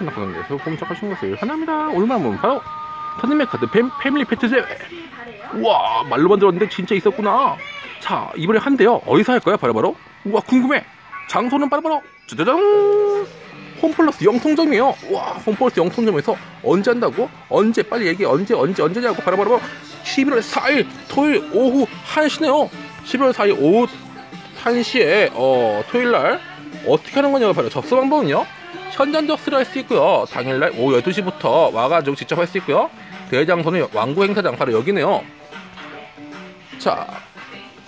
지나가는데 꼼짝하신 것을 환영합니다. 보면 바로 터닝맥 카드 팸, 패밀리 대회. 우와 말로만 들었는데 진짜 있었구나. 자 이번에 한대요. 어디서 할까요? 바로바로. 우와 궁금해. 장소는 바로바로 짜자잔. 홈플러스 영통점이에요. 와 홈플러스 영통점에서 언제 한다고? 언제 빨리 얘기 언제 언제 언제냐고 바로 바로 11월 4일 토요일 오후 1시네요. 11월 4일 오후 1시에 어 토요일 날 어떻게 하는 거냐고 바로 접수 방법은요. 현장 접수를 할 수 있고요. 당일날 오후 12시부터 와가지고 직접 할 수 있고요. 대장소는 왕구 행사장 바로 여기네요. 자,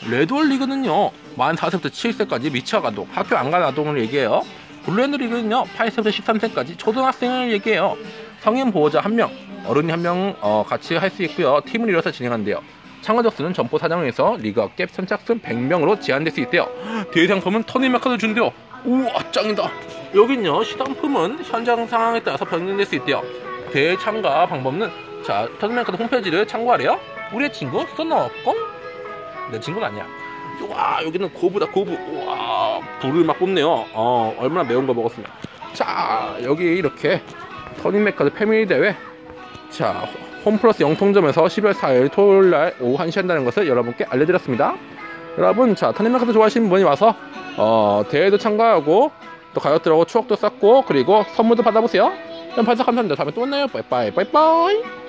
레드월 리그는요. 만 4세부터 7세까지 미처 아동, 학교 안 간 아동을 얘기해요. 블루앤드 리그는요. 8세부터 13세까지 초등학생을 얘기해요. 성인 보호자 1명, 어른이 1명 어, 같이 할 수 있고요. 팀을 이뤄서 진행한대요. 참가 접수는 점포 사장에서 리그 업계 선착순 100명으로 제한될 수 있대요. 대상품은 터닝마카를 준대요. 우와 짱이다. 여긴요 시상품은 현장 상황에 따라서 변경될 수 있대요. 대회 참가 방법은 자 터닝마카드 홈페이지를 참고하래요. 우리의 친구 써너공 내 친구는 아니야. 와 여기는 고부다 고부. 와 불을 막 뿜네요. 어 얼마나 매운 거 먹었으면. 자 여기 이렇게 터닝메카드 패밀리 대회 자 홈플러스 영통점에서 12월 4일 토요일 날 오후 1시 한다는 것을 여러분께 알려드렸습니다. 여러분 자 터닝메카드 좋아하시는 분이 와서 어, 대회도 참가하고 또 가족들하고 추억도 쌓고 그리고 선물도 받아보세요. 그럼 반석 감사합니다. 다음에 또 만나요. 빠이빠이 빠이빠이